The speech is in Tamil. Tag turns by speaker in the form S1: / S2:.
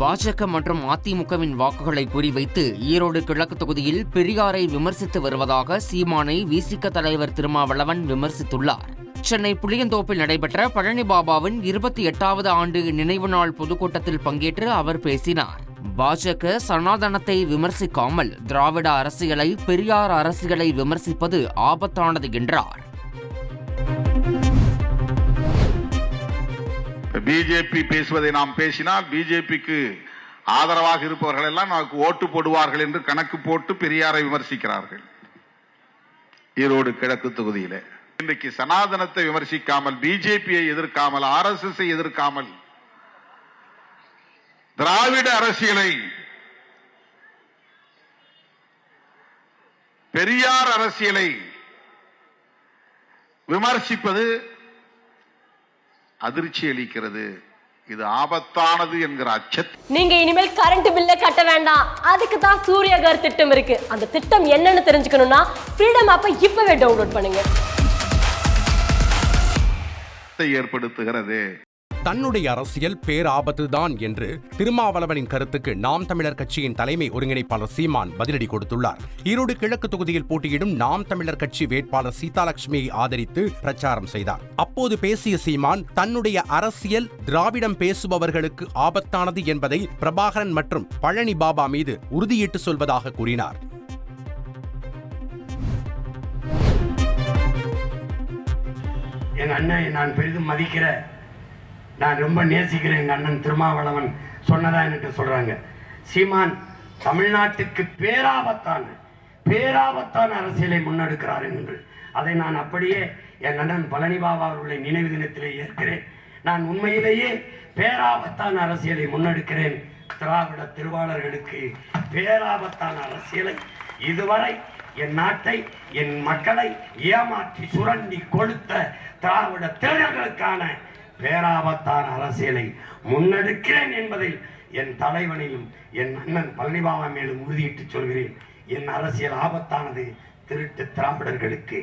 S1: பாஜக மற்றும் அதிமுகவின் வாக்குகளை குறிவைத்து ஈரோடு கிழக்கு தொகுதியில் பெரியாரை விமர்சித்து வருவதாக சீமானை விசிக தலைவர் திருமாவளவன் விமர்சித்துள்ளார். சென்னை புளியந்தோப்பில் நடைபெற்ற பழனி பாபாவின் இருபத்தி எட்டாவது ஆண்டு நினைவு நாள் பொதுக்கூட்டத்தில் பங்கேற்று அவர் பேசினார். பாஜக சனாதனத்தை விமர்சிக்காமல் திராவிட அரசியலை பெரியார் அரசியலை விமர்சிப்பது ஆபத்தானது என்றார்.
S2: பிஜேபி பேசுவதை நாம் பேசினால் பிஜேபிக்கு ஆதரவாக இருப்பவர்கள் எல்லாம் நமக்கு ஓட்டு போடுவார்கள் என்று கணக்கு போட்டு பெரியாரை விமர்சிக்கிறார்கள். ஈரோடு கிழக்கு தொகுதியில். இன்றைக்கு சனாதனத்தை விமர்சிக்காமல் பிஜேபியை எதிர்க்காமல் ஆர் எஸ் எஸ் எதிர்க்காமல் திராவிட அரசியலை பெரியார் அரசியலை விமர்சிப்பது அதிர்ச்சி அளிக்கிறது. இது ஆபத்தானது என்கிற அச்சத்தை
S3: நீங்க இனிமேல் கரண்ட் பில்ல கட்ட வேண்டாம். அதுக்கு தான் சூரியகர் திட்டம் இருக்கு. அந்த திட்டம் என்னன்னு தெரிஞ்சுக்கணும்னா ஃப்ரீடம் ஆப்பை இப்பவே டவுன்லோட் பண்ணுங்க.
S2: ஏற்படுத்துகிறது.
S4: தன்னுடைய அரசியல் பேராபத்துதான் என்று திருமாவளவனின் கருத்துக்கு நாம் தமிழர் கட்சியின் தலைமை ஒருங்கிணைப்பாளர் சீமான் பதிலடி கொடுத்துள்ளார். ஈரோடு கிழக்கு தொகுதியில் போட்டியிடும் நாம் தமிழர் கட்சி வேட்பாளர் சீதாலட்சுமியை ஆதரித்து பிரச்சாரம் செய்தார். அப்போது பேசிய சீமான் தன்னுடைய அரசியல் திராவிடம் பேசுபவர்களுக்கு ஆபத்தானது என்பதை பிரபாகரன் மற்றும் பழனி பாபா மீது உறுதியிட்டு சொல்வதாக கூறினார்.
S5: என் அண்ணன் நான் பெரிதும் மதிக்கிற நான் ரொம்ப நேசிக்கிறேன் எங்கள் அண்ணன் திருமாவளவன். சொன்னதா என்கிட்ட சொல்கிறாங்க சீமான் தமிழ்நாட்டுக்கு பேராபத்தான பேராபத்தான அரசியலை முன்னெடுக்கிறார் என்று அதை நான் அப்படியே என் அண்ணன் பழனிபாபா அவர்களை நினைவு தினத்திலே ஏற்கிறேன். நான் உண்மையிலேயே பேராபத்தான அரசியலை முன்னெடுக்கிறேன். திராவிட திருவாளர்களுக்கு பேராபத்தான அரசியலை இதுவரை என் நாட்டை என் மக்களை ஏமாற்றி சுரண்டி கொளுத்த திராவிட திருடர்களுக்கான பேராபத்தான அரசியலை முன்னெடுக்கிறேன் என்பதில் என் தலைவனிலும் என் அண்ணன் பழனிபாபா மேலும் உறுதியிட்டு சொல்கிறேன். என் அரசியல் ஆபத்தானது திருட்டு திராவிடர்களுக்கு.